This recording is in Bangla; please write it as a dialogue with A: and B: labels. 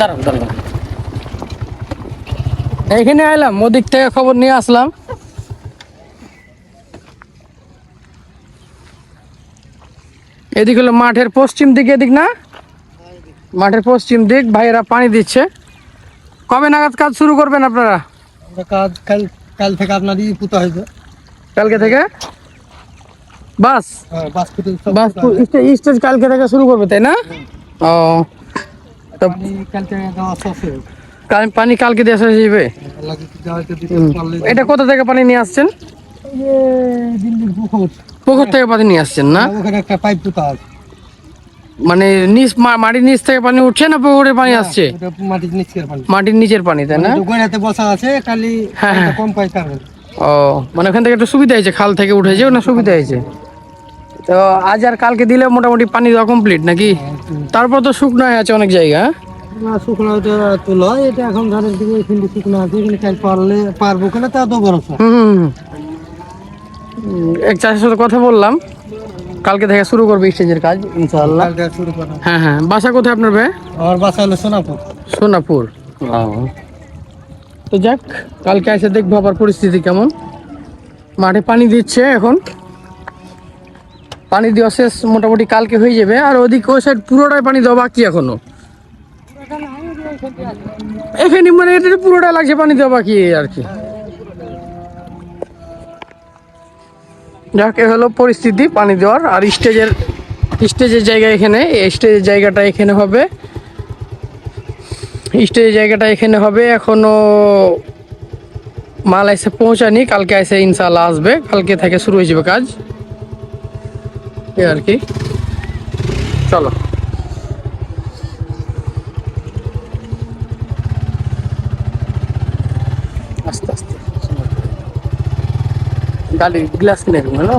A: দাঁড়ান দাঁড়ান এখানে আইলাম ওদিক থেকে খবর নিয়ে আসলাম। এদিক হলো মাঠের পশ্চিম দিক এদিক না? মাঠের পশ্চিম দিক ভাইয়েরা পানি দিচ্ছে। কবে নাগাদ কাজ শুরু করবেন আপনারা?
B: কাজ কাল কাল থেকে আপনারই পুতা হয়েছে
A: কালকে থেকে? বাস?
B: হ্যাঁ বাস
A: স্টেজ কালকে থেকে শুরু করবে তাই না? ও।
B: পানি
A: কালকে দিয়ে আসা যাবে এটা কোথা থেকে পানি নিয়ে আসছেন?
B: পুকুর।
A: থেকে পানি নিয়ে আসছেন না?
B: একটা পাইপ
A: মানে নিচ মাটির নিচ থেকে পানি উঠছে না পুকুরে পানি আসছে?
B: মাটির নিচের পানি।
A: মাটির নিচের পানি তাই না?
B: গোড়াতে বসা আছে খালি
A: হ্যাঁ, হ্যাঁ।
B: কম
A: ও মানে ওখান থেকে একটু সুবিধা হয়েছে খাল থেকে উঠেছে না সুবিধা হয়েছে? তো আজ আর কালকে দিলে মোটামুটি পানি দেওয়া কমপ্লিট নাকি? তারপর তো শুকনো হয়ে আছে অনেক জায়গা। হ্যাঁ?
B: না শুকনো ওটা তুলো এটা এখন ধানের দিকে কিন্তু শুকনো আছে কাল পারলে পারব কিনা তা তো ভরসা।
A: হুম। এক চাষের সাথে কথা বললাম। কালকে থেকে শুরু করবে স্টেজের কাজ ইনশাআল্লাহ।
B: কালকে শুরু করা।
A: হ্যাঁ হ্যাঁ। বাসা কোথায় আপনার ভাই?
B: আমার বাসা হলো সোনাপুর।
A: সোনাপুর। তো যাক কালকে এসে দেখব আবার পরিস্থিতি কেমন। মাঠে পানি দিচ্ছে এখন। পানি দেওয়া শেষ, মোটামুটি কালকে হয়ে যাবে। আর ওদিকে ওই সাইড পুরোটাই পানি দেওয়া বাকি এখনও। এখানে মানে এটা পুরোটা লাগছে পানি দেওয়া বাকি আর কি। যাক হলো পরিস্থিতি পানি দেওয়ার। আর স্টেজের স্টেজের জায়গা এখানে। স্টেজের জায়গাটা এখানে হবে। স্টেজের জায়গাটা এখানে হবে। এখনও মাল এসে পৌঁছানি কালকে এসে ইনশাল্লাহ আসবে। কালকে থেকে শুরু হয়ে যাবে কাজ। এই আর কি। চলো। আস্তে আস্তে। গাড়ির গ্লাস কিনে দেবো হ্যালো?